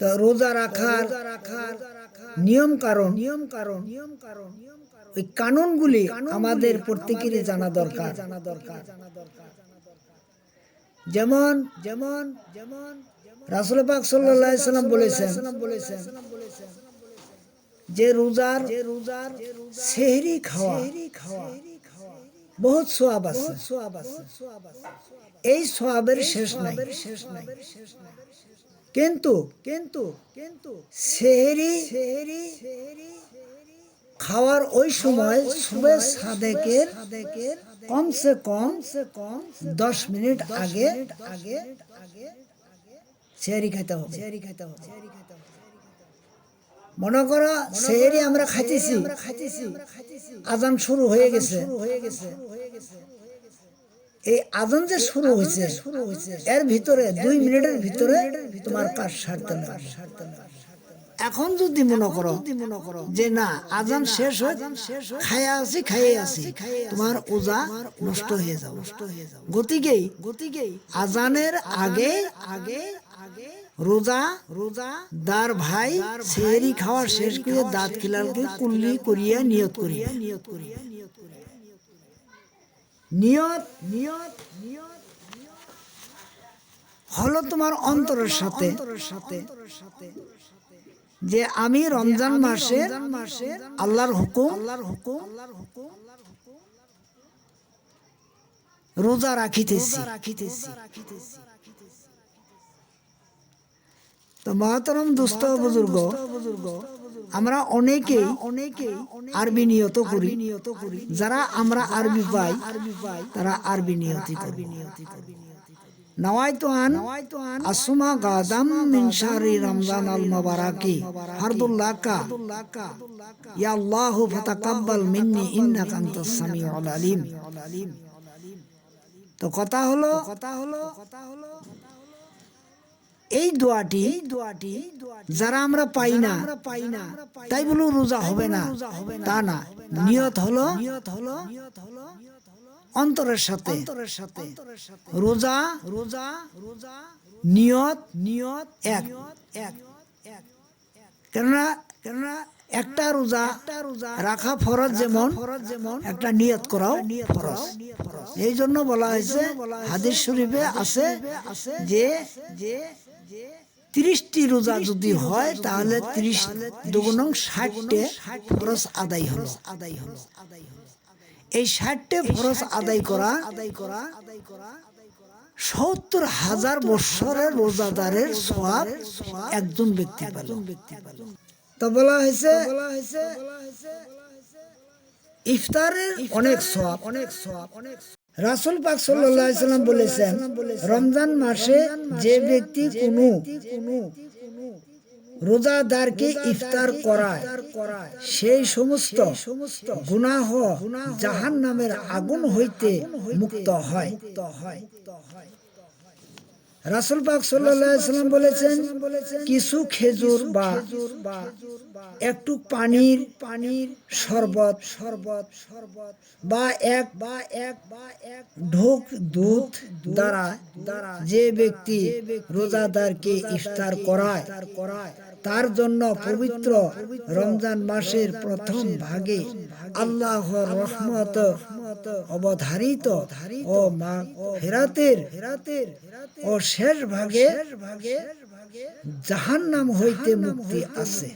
তো রোজা রাখার নিয়ম কারণ নিয়ম কারণ নিয়ম কারণ ওই কানুনগুলি আমাদের প্রত্যেকেরই জানা দরকার। জানা দরকার যেমন যেমন যেমন রাসুল পাক আলাইহি সাল্লাম বলেছেন বলেছেন যে রোজার যে রোজার সেহরি খাওয়া খাওয়া বহুত সোয়াব আছে। সোয়াব আছে এই সোয়াবের শেষ নাই শেষ নাই। কিন্তু কিন্তু কিন্তু সেহরি সেহরি খাওয়ার ওই সময় সুবে সাদেকের কমসে কম সে কম দশ মিনিট আগে আগে আগে সেহরি খাইতে হবে। সেহরি খাইতে হবে সেহরি খাইতে হবে মনে করো সেহরি আমরা খাইতেছি আমরা খাইতেছি আজান শুরু হয়ে গেছে শুরু হয়ে গেছে হয়ে গেছে। এই আজান যে শুরু হয়েছে শুরু হয়েছে এর ভিতরে দুই মিনিটের ভিতরে তোমার কাজ সারতে এখন যদি মনে করো যে না আজান শেষ হয়ে আছি খাইয়ে আছি তোমার ওজা নষ্ট হয়ে যাও নষ্ট হয়ে যাও গতিকেই গতিকেই আজানের আগে আগে আগে রোজা রোজা দার ভাই সেহরি খাওয়া শেষ করে দাঁত খিলালকে কুল্লি করিয়া নিয়ত করিয়া নিয়ত করিয়া নিয়ত করিয়া। নিয়ত নিয়ত নিয়ত হলো তোমার অন্তরের সাথে সাথে। যে আমি রমজান মাসে মাসে আল্লাহর হুকুম আল্লাহর হুকুম আল্লাহর হুকুম রোজা রাখিতেছি। রাখিতেছি। তো মহাতরম দুস্থ বুজুর্গ বুজুর্গ আমরা অনেকেই অনেকেই আরবি নিয়ত করি। নিয়ত করি। যারা আমরা আরবি পাই আরবি পাই তারা আরবি নিয়তি করবি। নিয়তি করবি। নওয়াইতু আসুমা গাদাম মিন শাহরি রমজান আল মুবারাকি। ফারদুল্লাহ কা ইয়া আল্লাহু ফাতাকাব্বাল মিন্নি ইন্নাকা আনতাস সামিউল আলিম। তো কথা হলো কথা হলো কথা হলো। এই দোয়াটি দোয়াটি যারা আমরা পাই না পাই না তাই বলো রোজা হবে না। তা না, নিয়ত হলো নিয়ত হলো অন্তরের সাথে। অন্তরের সাথে রোজা রোজা রোজা নিয়ত নিয়ত এক। এক কেননা কেননা একটা রোজা রাখা ফরজ যেমন ফরজ যেমন একটা নিয়ত করাও ফরজ। এই জন্য বলা হয়েছে, হাদিস শরীফে আছে যে যে তিরিশটি রোজা যদি হয় তাহলে তিরিশ দুগুণ ষাটটে ফরজ আদায় হলো। আদায় হলো। আদায় হলো এই ষাটটে ফরজ আদায় করা আদায় করা আদায় করা সত্তর হাজার বৎসরের রোজাদারের সব একজন ব্যক্তি পেল। তো বলা হয়েছে বলা হয়েছে ইফতারের অনেক সব অনেক সব অনেক রাসুল পাক সাল্লাম বলেছেন, রমজান মাসে যে ব্যক্তি কোনো রোজাদারকে ইফতার করায়, সেই সমস্ত সমস্ত গুনাহ জাহান নামের আগুন হইতে মুক্ত হয়। রাসুল পাক সাল্লাম বলেছেন, কিছু খেজুর বা একটু পানির পানির শরবত শরবত শরবত বা এক বা এক বা এক ঢোক দুধ দ্বারা দ্বারা যে ব্যক্তি রোজাদারকে ইফতার করায় করায় তার জন্য পবিত্র রমজান মাসের প্রথম ভাগে আল্লাহ রহমত অবধারিত ও মা ফেরাতের ও শেষ ভাগে জাহান্নাম হইতে মুক্তি আছে।